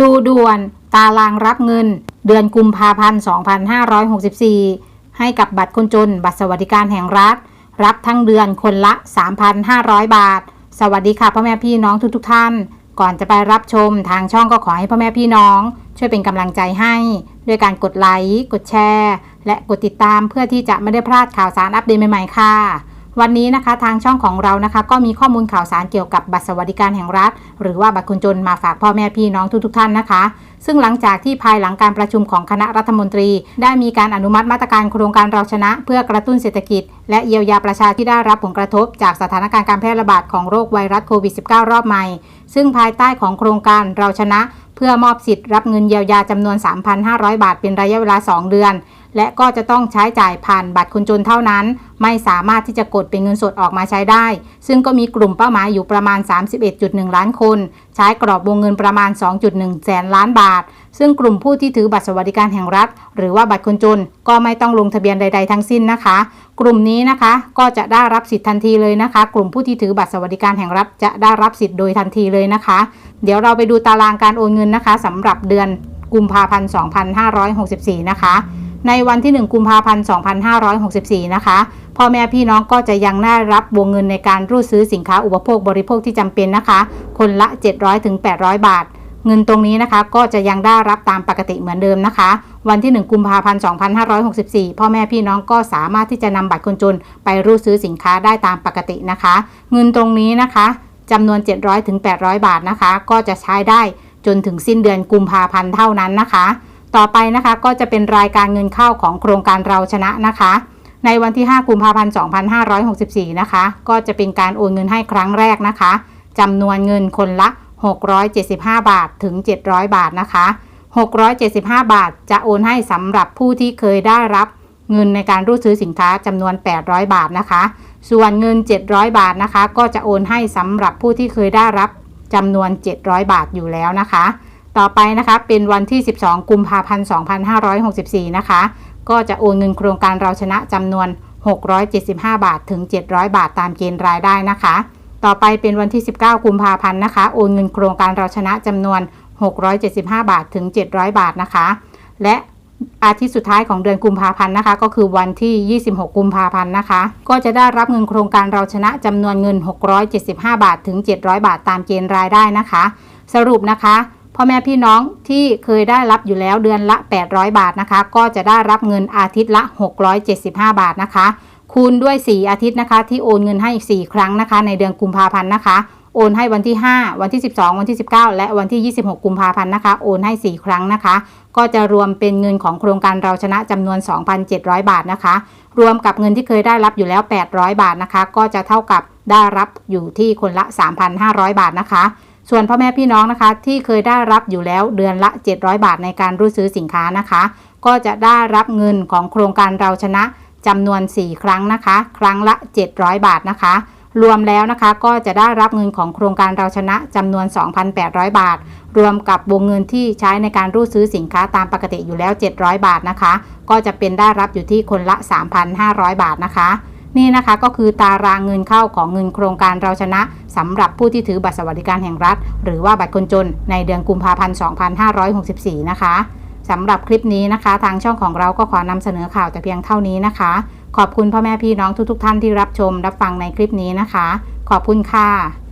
ดูด่วนตารางรับเงิน เดือนกุมภาพันธ์ 2564 ให้กับบัตรคนจน บัตรสวัสดิการแห่งรัฐ รับทั้งเดือนคนละ 3,500 บาท สวัสดีค่ะพ่อแม่พี่น้องทุกๆทท่าน ก่อนจะไปรับชมทางช่องก็ขอให้พ่อแม่พี่น้อง ช่วยเป็นกำลังใจให้ด้วยการกดไลค์ กดแชร์ และกดติดตามเพื่อที่จะไม่ได้พลาดข่าวสารอัปเดตใหม่ๆค่ะ วันนี้นะคะทางช่องของเรานะคะ ก็มีข้อมูลข่าวสารเกี่ยวกับบัตรสวัสดิการแห่งรัฐ หรือว่าบัตรคนจนมาฝากพ่อแม่พี่น้องทุกๆท่านนะคะ ซึ่งหลังจากที่ภายหลังการประชุมของคณะรัฐมนตรี ได้มีการอนุมัติมาตรการโครงการเราชนะ เพื่อกระตุ้นเศรษฐกิจ และเยียวยาประชาที่ได้รับผลกระทบ จากสถานการณ์การแพร่ระบาดของโรคไวรัสโควิด -19 รอบใหม่ ซึ่งภายใต้ของโครงการเราชนะ เพื่อมอบสิทธิ์รับเงินเยียวยาจำนวน 3,500 บาท เป็นระยะเวลา 2 เดือน และก็จะต้องใช้จ่ายผ่านบัตรคนจนเท่านั้น ไม่สามารถที่จะกดเป็นเงินสดออกมาใช้ได้ ซึ่งก็มีกลุ่มเป้าหมายอยู่ประมาณ 31.1 ล้านคน ใช้กรอบวงเงินประมาณ 2.1 แสนล้านบาท ซึ่งกลุ่มผู้ที่ถือบัตรสวัสดิการแห่งรัฐ หรือว่าบัตรคนจน ก็ไม่ต้องลงทะเบียนใด ๆ ทั้งสิ้นนะคะ กลุ่มนี้นะคะก็จะได้รับสิทธิ์ทันทีเลยนะคะ กลุ่มผู้ที่ถือบัตรสวัสดิการแห่งรัฐจะได้รับสิทธิ์โดยทันทีเลยนะคะ เดี๋ยวเราไปดูตารางการโอนเงินนะคะสำหรับเดือนกุมภาพันธ์ 2564 นะคะ ในวันที่ 1 กุมภาพันธ์ 2564 นะคะ พ่อแม่พี่น้องก็จะยังได้รับวงเงินในการรูดซื้อสินค้าอุปโภคบริโภคที่จำเป็นนะคะ คนละ 700ถึง800 บาท เงินตรงนี้นะคะก็จะยังได้รับตามปกติเหมือนเดิมนะคะ วันที่ 1 กุมภาพันธ์ 2564 พ่อแม่พี่น้องก็สามารถที่จะนำบัตรคนจนไปรูดซื้อสินค้าได้ตามปกตินะคะ เงินตรงนี้นะคะจำนวน 700ถึง800 บาทนะคะ ก็จะใช้ได้จนถึงสิ้นเดือนกุมภาพันธ์เท่านั้นนะคะ ต่อไปนะคะก็จะเป็นรายการเงินเข้าของโครงการเราชนะนะคะ ในวันที่ 5 กุมภาพันธ์ 2564 นะคะ ก็จะเป็นการโอนเงินให้ครั้งแรกนะคะจำนวนเงินคนละ 675 บาทถึง 700 บาทนะคะ 675 บาทจะโอนให้สำหรับผู้ที่เคยได้รับเงินในการรูดซื้อสินค้าจำนวน 800 บาทนะคะ ส่วนเงิน 700 บาทนะคะ ก็จะโอนให้สำหรับผู้ที่เคยได้รับจำนวน 700 บาทอยู่แล้วนะคะ ต่อไปนะคะเป็นวันที่ 12 กุมภาพันธ์ 2564 นะคะ ก็จะโอนเงินโครงการเราชนะจำนวน 675 บาทถึง 700 บาทตามเกณฑ์รายได้นะคะ ต่อไปเป็นวันที่ 19 กุมภาพันธ์นะคะ โอนเงินโครงการเราชนะจำนวน 675 บาทถึง 700 บาทนะคะ และอาทิตย์สุดท้ายของเดือนกุมภาพันธ์นะคะ ก็คือวันที่ 26 กุมภาพันธ์นะคะ ก็จะได้รับเงินโครงการเราชนะจำนวนเงิน 675 บาทถึง 700 บาทตามเกณฑ์รายได้นะคะ สรุปนะคะ พ่อแม่พี่น้องที่เคยได้รับอยู่แล้วเดือนละ 800 บาทนะคะ ก็จะได้รับเงินอาทิตย์ละ 675 บาทนะคะ คูณด้วย 4 อาทิตย์นะคะ ที่โอนเงินให้ 4 ครั้งนะคะ ในเดือนกุมภาพันธ์นะคะ โอนให้วันที่ 5 วันที่ 12 วันที่ 19 และวันที่ 26 กุมภาพันธ์นะคะ โอนให้ 4 ครั้งนะคะ ก็จะรวมเป็นเงินของโครงการเราชนะจำนวน 2,700 บาทนะคะ รวมกับเงินที่เคยได้รับอยู่แล้ว 800 บาทนะคะ ก็จะเท่ากับได้รับอยู่ที่คนละ 3,500 บาทนะคะ ส่วนพ่อแม่พี่น้องนะคะ ที่เคยได้รับอยู่แล้วเดือนละ 700 บาทในการรูดซื้อสินค้านะคะ ก็จะได้รับเงินของโครงการเราชนะจำนวน 4 ครั้งนะคะ ครั้งละ 700 บาทนะคะ รวมแล้วนะคะก็จะได้รับเงินของโครงการเราชนะจำนวน 2,800 บาท รวมกับวงเงินที่ใช้ในการรูดซื้อสินค้าตามปกติอยู่แล้ว 700 บาทนะคะ ก็จะเป็นได้รับอยู่ที่คนละ 3,500 บาทนะคะ นี่นะคะก็คือตารางเงินเข้าของเงินโครงการเราชนะสำหรับผู้ที่ถือบัตรสวัสดิการแห่งรัฐ หรือว่าบัตรคนจนในเดือนกุมภาพันธ์2564 นะคะสำหรับคลิปนี้นะคะ ทางช่องของเราก็ขอนำเสนอข่าวแต่เพียงเท่านี้นะคะ ขอบคุณพ่อแม่พี่น้องทุกๆทท่านที่รับชมรับฟังในคลิปนี้นะคะ ขอบคุณค่ะ